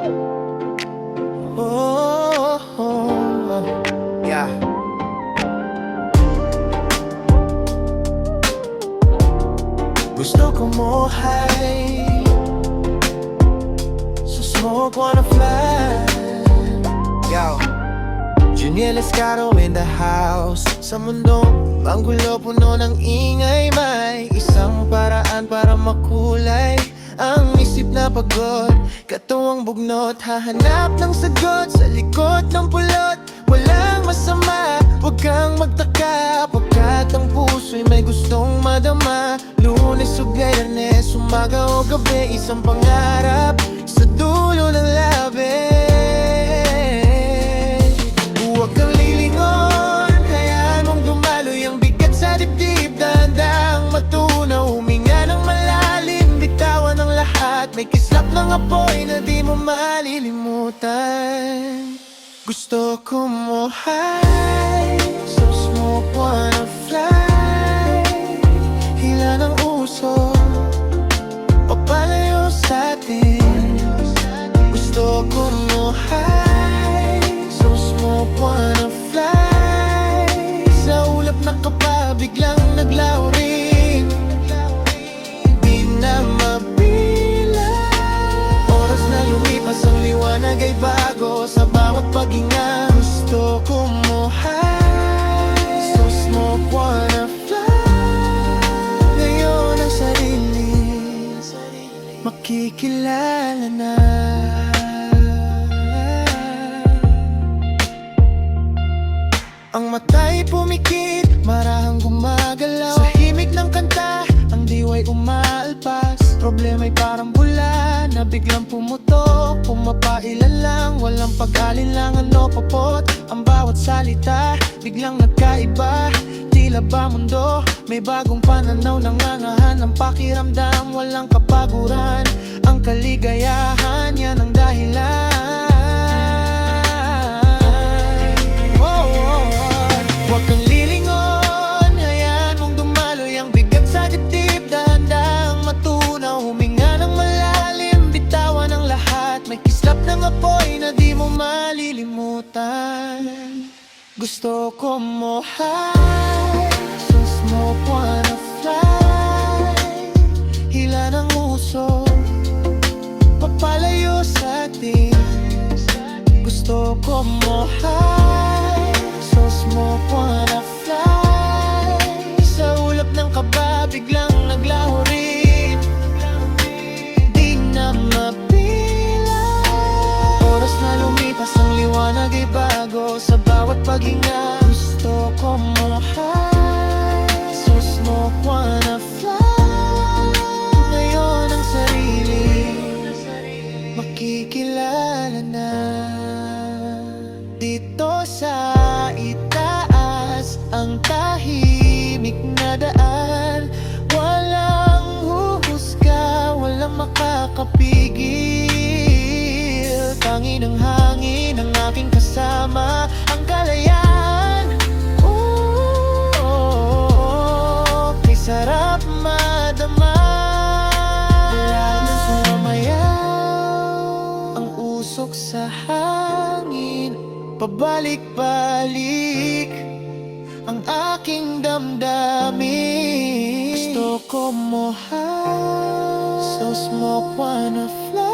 Oh, oh, oh. Yeah. Gusto ko mo high Sa smoke wanna fly Yo Junior Lescaro in the house Sa mundong banggulo puno ng ingay May isang paraan para makuha na pagod Katuwang bugnot Hahanap ng sagot Sa likod ng pulot. Walang masama Huwag kang magtaka. Pagkat ang puso'y may gustong madama. Lunes o biyernes Umaga o gabi Isang pangarap Sa dulo ng labi ng apoy na di mo malilimutan. Gusto ko mo high Makikilala na. Ang mata'y pumikit Marahang gumagalaw. Sa himig ng kanta Ang diwa'y umaalpas. Problema'y parang bula Na biglang pumutok. Pumapailan lang Walang pag-alinlangan o papot Ang bawat salita Biglang nagkaiba Tila ba mundo? May bagong pananaw Nangangahan ng pakiramdam Walang kapaguran. Ang kaligayahan Yan ang dahilan. Oh, oh, oh. Huwag kang lilingon. Hayaan mong dumaloy Ang bigat sa dibdib. Dahan-dahang matunaw. Huminga ng malalim. Bitawan ang lahat. May kislap ng apoy Na di mo malilimutan Gusto ko mo high So smoke wanna fly. Hila ng uso. Papalayo sa atin. Gusto ko mo high paghinga ko mo So smoke wanna fly. Ngayon ang sarili makikilala na. Dito sa itaas Ang tahimik na daan. Walang huhusga Walang makakapigil. Tangi ng hangin Ang aking kasama sa hangin Pabalik-balik Ang aking damdamin. Gusto ko mo high So smoke wanna fly.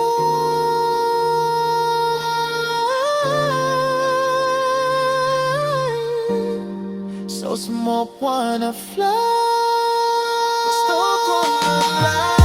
So smoke wanna fly. Gusto ko mo high